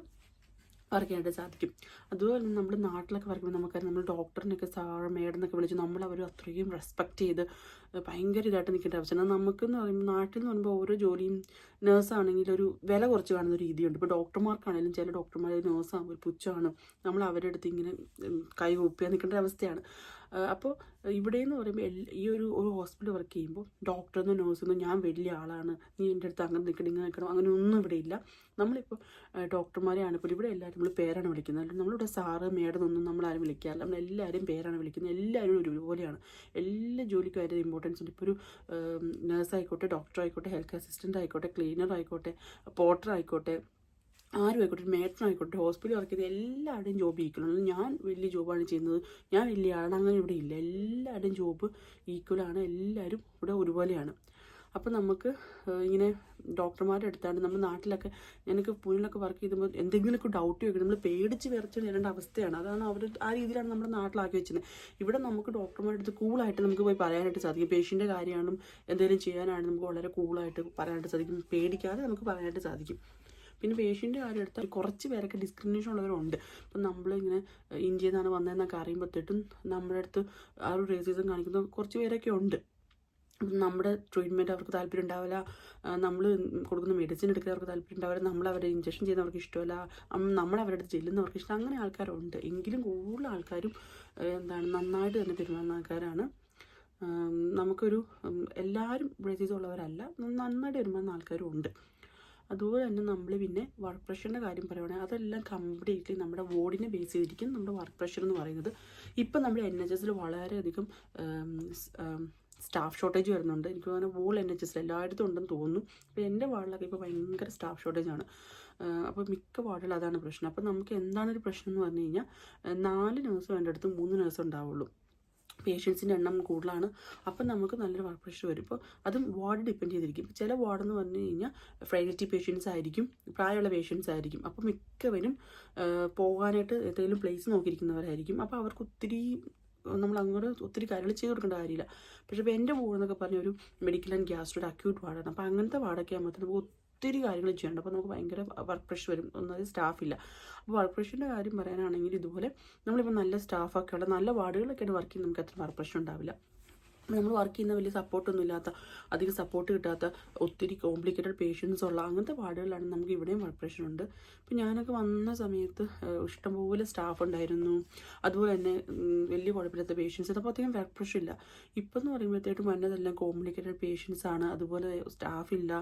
വർക്ക് ചെയ്യാനായിട്ട് സാധിക്കും. അതുപോലെ തന്നെ നമ്മുടെ നാട്ടിലൊക്കെ വർക്ക് ചെയ്യുമ്പോൾ നമുക്കറിയാം. നമ്മൾ ഡോക്ടറിനൊക്കെ സാറ് മേഡം എന്നൊക്കെ വിളിച്ച് നമ്മൾ അവർ അത്രയും റെസ്പെക്റ്റ് ചെയ്ത് ഭയങ്കര ഇതായിട്ട് നിൽക്കേണ്ട ആവശ്യമാണ് നമുക്കെന്ന് പറയുമ്പോൾ നാട്ടിൽ നിന്ന് പറയുമ്പോൾ ഓരോ ജോലിയും നേഴ്സാണെങ്കിൽ ഒരു വില കുറച്ച് കാണുന്ന ഒരു രീതിയുണ്ട്. ഇപ്പോൾ ഡോക്ടർമാർക്കാണെങ്കിലും ചില ഡോക്ടർമാർ നേഴ്സാകുമ്പോൾ പുച്ഛമാണ്. നമ്മൾ അവരുടെ അടുത്ത് ഇങ്ങനെ കൈ ഒപ്പിയാൻ നിൽക്കേണ്ട അവസ്ഥയാണ്. അപ്പോൾ ഇവിടെ എന്ന് പറയുമ്പോൾ ഈ ഒരു ഒരു ഹോസ്പിറ്റൽ വർക്ക് ചെയ്യുമ്പോൾ ഡോക്ടറെന്നോ നേഴ്സെന്നോ ഞാൻ വലിയ ആളാണ്. നീ എന്റെ അടുത്ത് അങ്ങനെ നിൽക്കണം ഇങ്ങനെ നിൽക്കണം അങ്ങനെ ഒന്നും ഇവിടെ ഇല്ല. നമ്മളിപ്പോൾ ഡോക്ടർമാരെയാണ് ഇപ്പോൾ ഇവിടെ എല്ലാവരും നമ്മൾ പേരാണ് വിളിക്കുന്നത്. അല്ലെങ്കിൽ നമ്മളിവിടെ സാറ് മേഡം ഒന്നും നമ്മളാരും വിളിക്കാറില്ല. നമ്മൾ എല്ലാവരും പേരാണ് വിളിക്കുന്നത്. എല്ലാവരും ഒരുപോലെയാണ്. എല്ലാ ജോലിക്കും അതിന്റെ ഇമ്പോർട്ടൻസ് ഉണ്ട്. ഇപ്പോൾ ഒരു നേഴ്സ് ആയിക്കോട്ടെ ഡോക്ടർ ആയിക്കോട്ടെ ഹെൽത്ത് അസിസ്റ്റന്റ് ആയിക്കോട്ടെ ക്ലീനർ ആയിക്കോട്ടെ പോർട്ടർ ആയിക്കോട്ടെ ആരും ആയിക്കോട്ടെ മേറ്റർ ആയിക്കോട്ടെ ഹോസ്പിറ്റലിൽ വർക്ക് ചെയ്ത് എല്ലാവരുടെയും ജോബ് ഈക്വലാണ് ഞാൻ വലിയ ജോബാണ് ചെയ്യുന്നത്. ഞാൻ വലിയ ആളാണ് അങ്ങനെ ഇവിടെ ഇല്ല. എല്ലാവരുടെയും ജോബ് ഈക്വലാണ് എല്ലാവരും ഇവിടെ ഒരുപോലെയാണ്. അപ്പോൾ നമുക്ക് ഇങ്ങനെ ഡോക്ടർമാരുടെ അടുത്താണ്. നമ്മുടെ നാട്ടിലൊക്കെ ഞാനൊക്കെ പൂനിലൊക്കെ വർക്ക് ചെയ്യുമ്പോൾ എന്തെങ്കിലുമൊക്കെ ഡൗട്ട് ചോദിക്കണം നമ്മൾ പേടിച്ച് വിറച്ച് നേരേണ്ട അവസ്ഥയാണ്. അതാണ് അവർ ആ രീതിയിലാണ് നമ്മുടെ നാട്ടിലാക്കി വെച്ചത്. ഇവിടെ നമുക്ക് ഡോക്ടർമാരുടെ അടുത്ത് കൂളായിട്ട് നമുക്ക് പോയി പറയാനായിട്ട് സാധിക്കും. പേഷ്യന്റെ കാര്യമാണ് എന്തെങ്കിലും ചെയ്യാനാണ് നമുക്ക് വളരെ കൂളായിട്ട് പറയാനായിട്ട് സാധിക്കും. പേടിക്കാതെ നമുക്ക് പറയാനായിട്ട് സാധിക്കും. പിന്നെ പേഷ്യന്റെ കാര്യം എടുത്താൽ കുറച്ച് പേരൊക്കെ ഡിസ്ക്രിമിനേഷൻ ഉള്ളവരുണ്ട്. ഇപ്പം നമ്മളിങ്ങനെ ഇന്ത്യയിൽ നിന്നാണ് വന്നതെന്നൊക്കെ അറിയുമ്പോഴത്തേട്ടും നമ്മുടെ അടുത്ത് ആ ഒരു റേസിസം കാണിക്കുന്ന കുറച്ച് പേരൊക്കെ ഉണ്ട്. നമ്മുടെ ട്രീറ്റ്മെന്റ് അവർക്ക് താല്പര്യം ഉണ്ടാവില്ല. നമ്മൾ കൊടുക്കുന്ന മെഡിസിൻ എടുക്കാൻ അവർക്ക് താല്പര്യം ഉണ്ടാവില്ല. നമ്മൾ അവരെ ഇഞ്ചക്ഷൻ ചെയ്യുന്നവർക്ക് ഇഷ്ടമല്ല. നമ്മൾ അവരുടെ അടുത്ത് ചെല്ലുന്നവർക്ക് ഇഷ്ടം. അങ്ങനെ ആൾക്കാരുണ്ട്. എങ്കിലും കൂടുതൽ ആൾക്കാരും എന്താണ് നന്നായിട്ട് തന്നെ പെരുമാറുന്ന ആൾക്കാരാണ്. നമുക്കൊരു എല്ലാവരും ബ്രേസീസ് ഉള്ളവരല്ല. നന്നായിട്ട് പെരുമാറുന്ന ആൾക്കാരും ഉണ്ട്. അതുപോലെ തന്നെ നമ്മൾ പിന്നെ വർക്ക് പ്രഷറിന്റെ കാര്യം പറയുകയാണെങ്കിൽ അതെല്ലാം കംപ്ലീറ്റ്ലി നമ്മുടെ ബോഡിനെ ബേസ് ചെയ്തിരിക്കും നമ്മുടെ വർക്ക് പ്രഷർ എന്ന് പറയുന്നത്. ഇപ്പം നമ്മുടെ എൻ എച്ച് എസിൽ വളരെയധികം സ്റ്റാഫ് ഷോർട്ടേജ് വരുന്നുണ്ട്. എനിക്ക് തോന്നുന്നു വോൾ എൻ എച്ച് എസിൽ എല്ലായിടത്തും ഉണ്ടെന്ന് തോന്നുന്നു. അപ്പോൾ എന്റെ വാർഡിലൊക്കെ ഇപ്പോൾ ഭയങ്കര സ്റ്റാഫ് ഷോർട്ടേജ് ആണ്. അപ്പോൾ മിക്ക വാർഡിൽ അതാണ് പ്രശ്നം. അപ്പോൾ നമുക്ക് എന്താണ് ഒരു പ്രശ്നം എന്ന് പറഞ്ഞു കഴിഞ്ഞാൽ നാല് നേഴ്സ് വേണ്ടടുത്ത് മൂന്ന് നേഴ്സ് ഉണ്ടാവുള്ളൂ. പേഷ്യൻസിന്റെ എണ്ണം കൂടുതലാണ്. അപ്പം നമുക്ക് നല്ലൊരു വർക്ക് പ്രഷർ വരും. ഇപ്പോൾ അതും വാർഡ് ഡിപ്പെൻഡ് ചെയ്തിരിക്കും. ചില വാർഡെന്ന് പറഞ്ഞു കഴിഞ്ഞാൽ ഫ്രൈലിറ്റി പേഷ്യൻസ് ആയിരിക്കും പ്രായമുള്ള പേഷ്യൻസ് ആയിരിക്കും. അപ്പോൾ മിക്കവരും പോകാനായിട്ട് എന്തെങ്കിലും പ്ലേസ് നോക്കിയിരിക്കുന്നവരായിരിക്കും. അപ്പോൾ അവർക്ക് ഒത്തിരി നമ്മൾ അങ്ങോട്ട് ഒത്തിരി കാര്യങ്ങൾ ചെയ്ത് കൊടുക്കേണ്ട കാര്യമില്ല. പക്ഷേ ഇപ്പോൾ എന്റെ വാർഡ് എന്നൊക്കെ പറഞ്ഞ ഒരു മെഡിക്കൽ ആൻഡ് ഗ്യാസ്ട്രോയുടെ അക്യൂട്ട് വാർഡാണ് അപ്പോൾ അങ്ങനത്തെ വാർഡൊക്കെ ആകുമ്പോൾ നമുക്ക് ഒത്തിരി കാര്യങ്ങൾ ചെയ്യണം അപ്പോൾ നമുക്ക് ഭയങ്കര വർക്ക് പ്രഷർ വരും. ഒന്നാമത് സ്റ്റാഫില്ല അപ്പോൾ വർക്ക് പ്രഷറിന്റെ കാര്യം പറയാനാണെങ്കിൽ ഇതുപോലെ നമ്മളിപ്പോൾ നല്ല സ്റ്റാഫൊക്കെ ഉള്ള നല്ല വാർഡുകളൊക്കെയാണ് വർക്ക് ചെയ്യുന്നത്. നമുക്ക് അത്ര വർക്ക് പ്രഷർ ഉണ്ടാവില്ല. നമ്മൾ വർക്ക് ചെയ്യുന്ന വലിയ സപ്പോർട്ടൊന്നും ഇല്ലാത്ത അധികം സപ്പോർട്ട് കിട്ടാത്ത ഒത്തിരി കോംപ്ലിക്കേറ്റഡ് പേഷ്യൻസ് ഉള്ള അങ്ങനത്തെ വാർഡുകളിലാണ് നമുക്ക് ഇവിടെയും വർക്ക് പ്രഷർ ഉണ്ട്. ഇപ്പം ഞാനൊക്കെ വന്ന സമയത്ത് ഇഷ്ടംപോലെ സ്റ്റാഫ് ഉണ്ടായിരുന്നു. അതുപോലെ തന്നെ വലിയ കുഴപ്പമില്ലാത്ത പേഷ്യൻസ് അപ്പോൾ അധികം വർക്ക് പ്രഷർ ഇല്ല. ഇപ്പം എന്ന് പറയുമ്പോഴത്തേക്കും വന്നതെല്ലാം കോംപ്ലിക്കേറ്റഡ് പേഷ്യൻസ് ആണ്. അതുപോലെ സ്റ്റാഫ് ഇല്ല.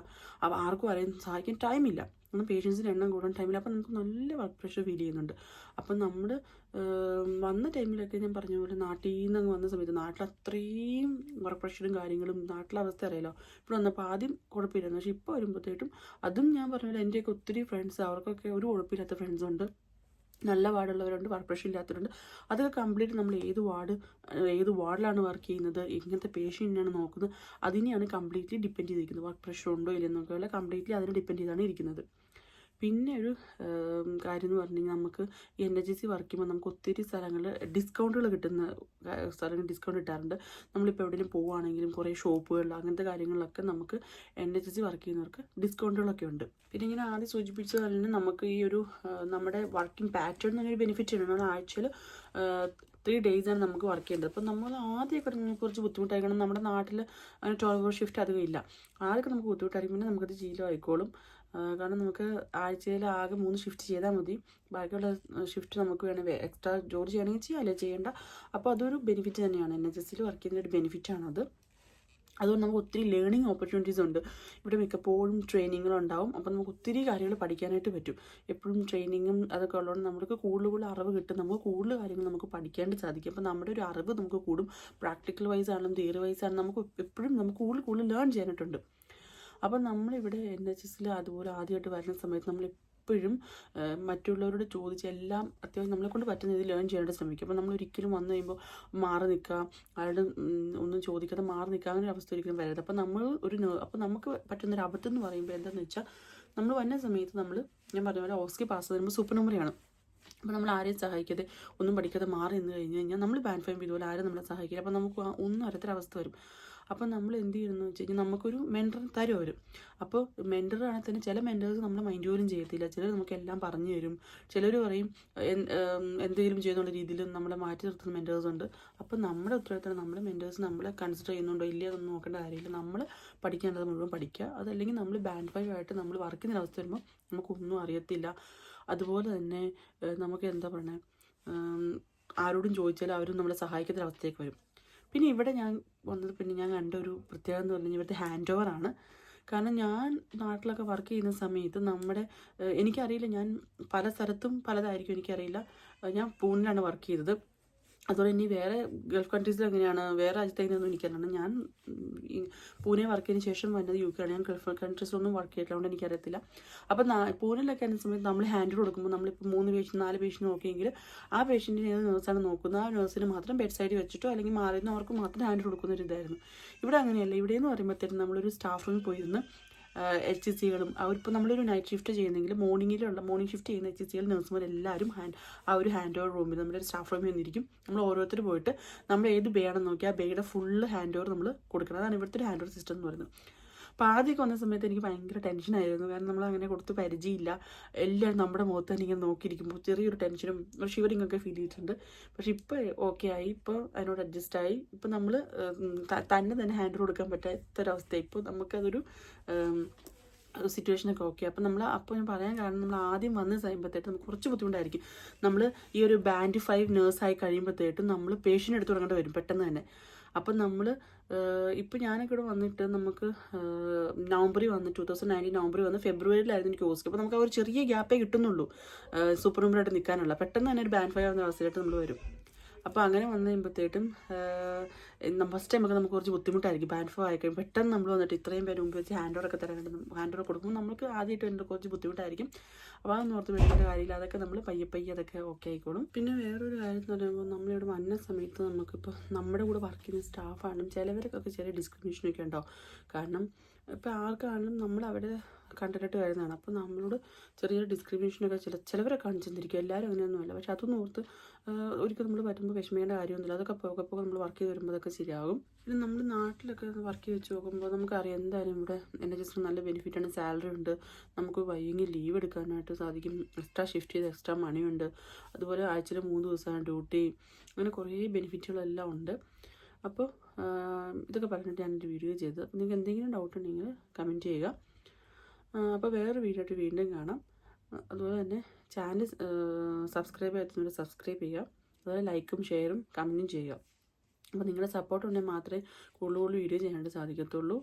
ആർക്കും അറിയാൻ സഹായിക്കാൻ ടൈമില്ല കാരണം പേഷ്യൻസിന്റെ എണ്ണം കൂടുന്ന ടൈമിൽ അപ്പോൾ നമുക്ക് നല്ല വർക്ക് പ്രഷർ ഫീൽ ചെയ്യുന്നുണ്ട്. അപ്പം നമ്മൾ വന്ന ടൈമിലൊക്കെ ഞാൻ പറഞ്ഞ പോലെ നാട്ടിൽ നിന്ന് വന്ന സമയത്ത് നാട്ടിൽ അത്രയും വർക്ക് പ്രഷറും കാര്യങ്ങളും നാട്ടിലെ അവസ്ഥ അറിയാലോ. ഇവിടെ വന്നപ്പോൾ ആദ്യം കുഴപ്പമില്ലായിരുന്നു. പക്ഷേ ഇപ്പോൾ വരുമ്പോഴത്തേക്കും അതും ഞാൻ പറഞ്ഞ പോലെ എന്റെയൊക്കെ ഒത്തിരി ഫ്രണ്ട്സ് അവർക്കൊക്കെ ഒരു കുഴപ്പമില്ലാത്ത ഫ്രണ്ട്സ് ഉണ്ട്. നല്ല വാർഡുള്ളവരുണ്ട് വർക്ക് പ്രഷർ ഇല്ലാത്തവരുണ്ട്. അതൊക്കെ കംപ്ലീറ്റ് നമ്മൾ ഏത് വാർഡ് ഏത് വാർഡിലാണ് വർക്ക് ചെയ്യുന്നത് എങ്ങനത്തെ പേഷ്യന്റിനാണ് നോക്കുന്നത് അതിനെയാണ് കംപ്ലീറ്റ്ലി ഡിപ്പെൻഡ് ചെയ്തിരിക്കുന്നത്. വർക്ക് പ്രഷർ ഉണ്ടോ ഇല്ലെന്നൊക്കെയുള്ള കംപ്ലീറ്റ്ലി അതിനെ ഡിപ്പെൻഡ് ചെയ്താണ് ഇരിക്കുന്നത്. പിന്നെ ഒരു കാര്യം എന്ന് പറഞ്ഞു കഴിഞ്ഞാൽ നമുക്ക് എൻ എച്ച് സി വർക്ക് ചെയ്യുമ്പോൾ നമുക്ക് ഒത്തിരി സ്ഥലങ്ങളിൽ ഡിസ്കൗണ്ടുകൾ കിട്ടുന്ന സ്ഥലങ്ങൾ ഡിസ്കൗണ്ട് കിട്ടാറുണ്ട്. നമ്മളിപ്പോൾ എവിടെയെങ്കിലും പോവുകയാണെങ്കിലും കുറേ ഷോപ്പുകളിൽ അങ്ങനത്തെ കാര്യങ്ങളിലൊക്കെ നമുക്ക് എൻ എച്ച് സി വർക്ക് ചെയ്യുന്നവർക്ക് ഡിസ്കൗണ്ടുകളൊക്കെ ഉണ്ട്. പിന്നെ ഇങ്ങനെ ആദ്യം സൂചിപ്പിച്ചത് തന്നെ നമുക്ക് ഈ ഒരു നമ്മുടെ വർക്കിംഗ് പാറ്റേൺ എന്നൊരു ബെനിഫിറ്റ് ഉണ്ട് നമ്മുടെ ആഴ്ചയിൽ ത്രീ ഡേയ്സ് ആണ് നമുക്ക് വർക്ക് ചെയ്യേണ്ടത്. അപ്പം നമ്മൾ ആദ്യമൊക്കെ കുറച്ച് ബുദ്ധിമുട്ടായിരിക്കണം. നമ്മുടെ നാട്ടിൽ ട്വൽവ് അവർ ഷിഫ്റ്റ് അധികം ഇല്ല. ആദ്യമൊക്കെ നമുക്ക് ബുദ്ധിമുട്ടായിരിക്കും. പിന്നെ നമുക്കത് ശീലമായിക്കോളും. കാരണം നമുക്ക് ആഴ്ചയിൽ ആകെ മൂന്ന് ഷിഫ്റ്റ് ചെയ്താൽ മതി. ബാക്കിയുള്ള ഷിഫ്റ്റ് നമുക്ക് വേണമെങ്കിൽ എക്സ്ട്രാ ജോലി ചെയ്യണമെങ്കിൽ ചെയ്യാം അല്ലെങ്കിൽ ചെയ്യേണ്ട. അപ്പോൾ അതൊരു ബെനിഫിറ്റ് തന്നെയാണ്. എൻ എച്ച് എസിൽ വർക്ക് ചെയ്യുന്ന ഒരു ബെനിഫിറ്റാണത് അതുകൊണ്ട് നമുക്ക് ഒത്തിരി ലേണിംഗ് ഓപ്പർച്യൂണിറ്റീസ് ഉണ്ട്. ഇവിടെ മിക്കപ്പോഴും ട്രെയിനിങ്ങുകളുണ്ടാവും അപ്പോൾ നമുക്ക് ഒത്തിരി കാര്യങ്ങൾ പഠിക്കാനായിട്ട് പറ്റും. എപ്പോഴും ട്രെയിനിങ്ങും അതൊക്കെ ഉള്ളതുകൊണ്ട് നമുക്ക് കൂടുതൽ കൂടുതൽ അറിവ് കിട്ടും. നമുക്ക് കൂടുതൽ കാര്യങ്ങൾ നമുക്ക് പഠിക്കാനായിട്ട് സാധിക്കും. അപ്പോൾ നമ്മുടെ ഒരു അറിവ് നമുക്ക് കൂടും. പ്രാക്ടിക്കൽ വൈസ് ആണെങ്കിലും തിയറി വൈസ് ആണെങ്കിലും നമുക്ക് എപ്പോഴും നമുക്ക് കൂടുതൽ കൂടുതൽ ലേൺ ചെയ്യാനായിട്ടുണ്ട്. അപ്പോൾ നമ്മളിവിടെ എൻ എച്ച് എസിൽ അതുപോലെ ആദ്യമായിട്ട് വരുന്ന സമയത്ത് നമ്മൾ എപ്പോഴും മറ്റുള്ളവരോട് ചോദിച്ച് എല്ലാം അത്യാവശ്യം നമ്മളെ കൊണ്ട് പറ്റുന്ന രീതിയിൽ ലേൺ ചെയ്യാനായിട്ട് ശ്രമിക്കും. അപ്പോൾ നമ്മൾ ഒരിക്കലും വന്നു കഴിയുമ്പോൾ മാറി നിൽക്കുക അയാളുടെ ഒന്നും ചോദിക്കാതെ മാറി നിൽക്കുക അങ്ങനെ ഒരു അവസ്ഥ ഒരിക്കലും വരരുത്. അപ്പോൾ നമ്മൾ ഒരു അപ്പോൾ നമുക്ക് പറ്റുന്ന ഒരു അബദ്ധം എന്ന് പറയുമ്പോൾ എന്താണെന്ന് വെച്ചാൽ നമ്മൾ വന്ന സമയത്ത് നമ്മൾ ഞാൻ പറഞ്ഞ പോലെ ഓസ്കി പാസ് വരുമ്പോൾ സൂപ്പർ നമ്പറിയാണ് അപ്പോൾ നമ്മൾ ആരെയും സഹായിക്കാതെ ഒന്നും പഠിക്കാതെ മാറി നിന്ന് കഴിഞ്ഞ് കഴിഞ്ഞാൽ നമ്മൾ ബാൻഡ് ഫൈൻ ഇതുപോലെ ആരും നമ്മളെ സഹായിക്കില്ല. അപ്പോൾ നമുക്ക് ഒന്നും അരത്തരവസ്ഥ വരും. അപ്പോൾ നമ്മൾ എന്ത് ചെയ്യുന്നു വെച്ച് കഴിഞ്ഞാൽ നമുക്കൊരു മെന്റർ തരും അവർ അപ്പോൾ മെന്ററാണെങ്കിൽ തന്നെ ചില മെന്റേഴ്സ് നമ്മൾ മൈൻഡ് പോലും ചെയ്യത്തില്ല. ചിലർ നമുക്ക് എല്ലാം പറഞ്ഞു തരും. ചിലർ പറയും എന്തെങ്കിലും ചെയ്യുന്നുള്ള രീതിയിൽ നമ്മളെ മാറ്റി നിർത്തുന്ന മെന്റേഴ്സ് ഉണ്ട്. അപ്പോൾ നമ്മുടെ ഉത്തരവാദിത്തം നമ്മുടെ മെന്റേഴ്സ് നമ്മളെ കൺസിഡർ ചെയ്യുന്നുണ്ടോ ഇല്ലയോ എന്നൊന്നും നോക്കേണ്ട കാര്യമില്ല. നമ്മൾ പഠിക്കേണ്ടത് മുഴുവൻ പഠിക്കുക. അതല്ലെങ്കിൽ നമ്മൾ ബാൻഡ് ഫൈവ് ആയിട്ട് നമ്മൾ വർക്ക് ചെയ്യുന്ന അവസ്ഥ വരുമ്പോൾ നമുക്കൊന്നും അറിയത്തില്ല. അതുപോലെ തന്നെ നമുക്ക് എന്താ പറയണേ? ഉം, ആരോടും ചോദിച്ചാൽ അവരും നമ്മളെ സഹായിക്കുന്ന അവസ്ഥയൊക്കെ വരും. പിന്നെ ഇവിടെ ഞാൻ വന്നത് പിന്നെ ഞാൻ കണ്ട ഒരു പ്രത്യേകത എന്ന് പറഞ്ഞാൽ ഇവിടുത്തെ ഹാൻഡ് ഓവറാണ് കാരണം ഞാൻ നാട്ടിലൊക്കെ വർക്ക് ചെയ്യുന്ന സമയത്ത് നമ്മുടെ എനിക്കറിയില്ല ഞാൻ പല സ്ഥലത്തും പലതായിരിക്കും എനിക്കറിയില്ല. ഞാൻ പൂനെയിലാണ് വർക്ക് ചെയ്തത്. അതുപോലെ ഇനി വേറെ ഗൾഫ് കൺട്രീസിൽ എങ്ങനെയാണ് വേറെ രാജ്യത്ത് എങ്ങനെയാണെന്ന് എനിക്കറിയണം ഞാൻ പൂനെ വർക്ക് ചെയ്തതിന് ശേഷം വന്നത് യു കെയാണ് ഞാൻ ഗൾഫ് കൺട്രീസിലൊന്നും വർക്ക് ചെയ്തിട്ടുള്ളതുകൊണ്ട് എനിക്കറിയത്തില്ല അപ്പം പൂനെയിലൊക്കെ ആയിരുന്ന സമയത്ത് നമ്മൾ ഹാൻഡിൽ കൊടുക്കുമ്പോൾ നമ്മളിപ്പോൾ മൂന്ന് പേഷ്യൻ നാല് പേഷ്യൻ നോക്കിയെങ്കിൽ ആ പേഷ്യന്റിനെ ഏത് നേഴ്സാണ് നോക്കുന്നത്? ആ നേഴ്സിന് മാത്രം ബെഡ് സൈഡിൽ വെച്ചിട്ടോ അല്ലെങ്കിൽ മാറുന്നവർക്ക് മാത്രം ഹാൻഡിൽ കൊടുക്കുന്ന ഒരു ഇതായിരുന്നു. ഇവിടെ അങ്ങനെയല്ല. ഇവിടെ എന്ന് പറയുമ്പോഴത്തേക്കും നമ്മളൊരു സ്റ്റാഫ് റൂമിൽ പോയിരുന്ന് എച്ച് സികളും അവരിപ്പോൾ നമ്മളൊരു നൈറ്റ് ഷിഫ്റ്റ് ചെയ്യുന്നെങ്കിൽ മോർണിംഗിലുള്ള മോർണിംഗ് ഷിഫ്റ്റ് ചെയ്യുന്ന എച്ച് സികൾ നഴ്സുമാർ എല്ലാവരും ഹാൻഡ് ആ ഒരു ഹാൻഡ് ഓവർ റൂമിൽ നമ്മുടെ ഒരു സ്റ്റാഫ് റൂമിൽ വന്നിരിക്കും. നമ്മൾ ഓരോരുത്തർ പോയിട്ട് നമ്മൾ ഏത് ബേ ആണെന്ന് നോക്കി ആ ബേയുടെ ഫുള്ള് ഹാൻഡ് ഓവർ നമ്മൾ കൊടുക്കണം. അതാണ് ഇവിടുത്തെ ഒരു ഹാൻഡ് ഓവർ സിസ്റ്റം എന്ന് പറയുന്നത്. അപ്പോൾ ആദ്യമൊക്കെ വന്ന സമയത്ത് എനിക്ക് ഭയങ്കര ടെൻഷനായിരുന്നു കാരണം നമ്മൾ അങ്ങനെ കൊടുത്ത് പരിചയമില്ല. എല്ലാവരും നമ്മുടെ മുഖത്ത് തന്നെ ഇങ്ങനെ നോക്കിയിരിക്കുമ്പോൾ ചെറിയൊരു ടെൻഷനും ഒരു ഷിവറിങ് ഒക്കെ ഫീൽ ചെയ്തിട്ടുണ്ട്. പക്ഷെ ഇപ്പോൾ ഓക്കെ ആയി. ഇപ്പോൾ അതിനോട് അഡ്ജസ്റ്റ് ആയി. ഇപ്പോൾ നമ്മൾ തന്നെ തന്നെ ഹാൻഡിൽ കൊടുക്കാൻ പറ്റാത്തൊരവസ്ഥ ഇപ്പോൾ നമുക്കതൊരു സിറ്റുവേഷനൊക്കെ ഓക്കെ അപ്പം നമ്മൾ അപ്പോൾ ഞാൻ പറയാൻ കാരണം നമ്മൾ ആദ്യം വന്ന് കഴിയുമ്പോഴത്തേട്ട് നമുക്ക് കുറച്ച് ബുദ്ധിമുട്ടായിരിക്കും. നമ്മൾ ഈ ഒരു ബാൻഡ് ഫൈവ് നേഴ്സായി കഴിയുമ്പോഴത്തേട്ടും നമ്മൾ പേഷ്യന്റ് എടുത്ത് തുടങ്ങേണ്ടി വരും പെട്ടെന്ന് തന്നെ. അപ്പം നമ്മൾ ഇപ്പം ഞാനൊക്കെ ഇവിടെ വന്നിട്ട് നമുക്ക് നവംബറിൽ വന്ന് ടു തൗസൻഡ് നയന്റീൻ നവംബറിൽ വന്ന് ഫെബ്രുവരിയിലായിരുന്നു എനിക്ക് കോഴ്സ് അപ്പോൾ നമുക്ക് ആ ഒരു ചെറിയ ഗ്യാപ്പേ കിട്ടുന്നുള്ളൂ. സൂപ്പർ നമ്പറായിട്ട് നിൽക്കാനുള്ള പെട്ടെന്ന് തന്നെ ഒരു ബാൻഡ് ഫയർ ആവുന്ന അവസ്ഥയിലായിട്ട് നമ്മൾ വരും. അപ്പോൾ അങ്ങനെ വന്നു കഴിയുമ്പോഴത്തേട്ടും ഫസ്റ്റ് ടൈമൊക്കെ നമുക്ക് കുറച്ച് ബുദ്ധിമുട്ടായിരിക്കും. ബാൻഡ് ആയി കഴിയും പെട്ടെന്ന് നമ്മൾ വന്നിട്ട് ഇത്രയും പേര് മുമ്പ് വെച്ച് ഹാൻഡ് ഓവറൊക്കെ തരാനായിട്ട് ഹാൻഡ് ഓവർ കൊടുക്കുമ്പോൾ നമുക്ക് ആദ്യമായിട്ട് വരുന്നത് കുറച്ച് ബുദ്ധിമുട്ടായിരിക്കും. അപ്പോൾ അതൊന്നും ഓർത്ത് വേണ്ടിയിട്ട് കാര്യമില്ല. അതൊക്കെ നമ്മൾ പയ്യെ പയ്യെ അതൊക്കെ ഓക്കെ ആയിക്കോളും. പിന്നെ വേറൊരു കാര്യം എന്ന് പറയുമ്പോൾ നമ്മളിവിടെ വന്ന സമയത്ത് നമുക്കിപ്പോൾ നമ്മുടെ കൂടെ വർക്ക് ചെയ്യുന്ന സ്റ്റാഫാണെങ്കിലും ചിലവർക്കൊക്കെ ചെറിയ ഡിസ്ക്രിമിനേഷനൊക്കെ ഉണ്ടാവും കാരണം ഇപ്പോൾ ആർക്കാണെങ്കിലും നമ്മൾ അവിടെ കണ്ടിട്ട് വരുന്നതാണ്. അപ്പോൾ നമ്മളോട് ചെറിയൊരു ഡിസ്ക്രിമിനേഷനൊക്കെ ചില ചിലവരെ കാണിച്ചിരിക്കും എല്ലാവരും അങ്ങനെയൊന്നുമല്ല. പക്ഷെ അതൊന്നും ഓർത്ത് ഒരിക്കലും നമ്മൾ വരുമ്പോൾ വിഷമിക്കേണ്ട കാര്യമൊന്നുമില്ല. അതൊക്കെ പോകെ പോകെ നമ്മൾ വർക്ക് ചെയ്ത് വരുമ്പോൾ അതൊക്കെ ശരിയാകും. പിന്നെ നമ്മൾ നാട്ടിലൊക്കെ വർക്ക് ചെയ്ത് വെച്ച് നോക്കുമ്പോൾ നമുക്കറിയാം എന്തായാലും ഇവിടെ എന്നെ ജസ്റ്റ് നല്ല ബെനിഫിറ്റാണ് സാലറി ഉണ്ട്. നമുക്ക് വൈകി ലീവ് എടുക്കാനായിട്ട് സാധിക്കും. എക്സ്ട്രാ ഷിഫ്റ്റ് ചെയ്ത് എക്സ്ട്രാ മണിയുണ്ട് അതുപോലെ ആഴ്ചയിൽ മൂന്ന് ദിവസമാണ് ഡ്യൂട്ടി അങ്ങനെ കുറേ ബെനിഫിറ്റുകളെല്ലാം ഉണ്ട്. അപ്പോൾ ഇതൊക്കെ പറഞ്ഞിട്ട് ഞാനൊരു വീഡിയോ ചെയ്തത്. നിങ്ങൾക്ക് എന്തെങ്കിലും ഡൗട്ട് ഉണ്ടെങ്കിൽ കമന്റ് ചെയ്യുക. അപ്പോൾ വേറൊരു വീഡിയോ ആയിട്ട് വീണ്ടും കാണാം. അതുപോലെ തന്നെ ചാനൽ സബ്സ്ക്രൈബ് ചെയ്യാത്തവർ സബ്സ്ക്രൈബ് ചെയ്യുക. അതുപോലെ ലൈക്കും ഷെയറും കമന്റും ചെയ്യുക. അപ്പോൾ നിങ്ങളുടെ സപ്പോർട്ട് ഉണ്ടെങ്കിൽ മാത്രമേ കൂടുതൽ കൂടുതൽ വീഡിയോ ചെയ്യാനായിട്ട് സാധിക്കത്തുള്ളൂ.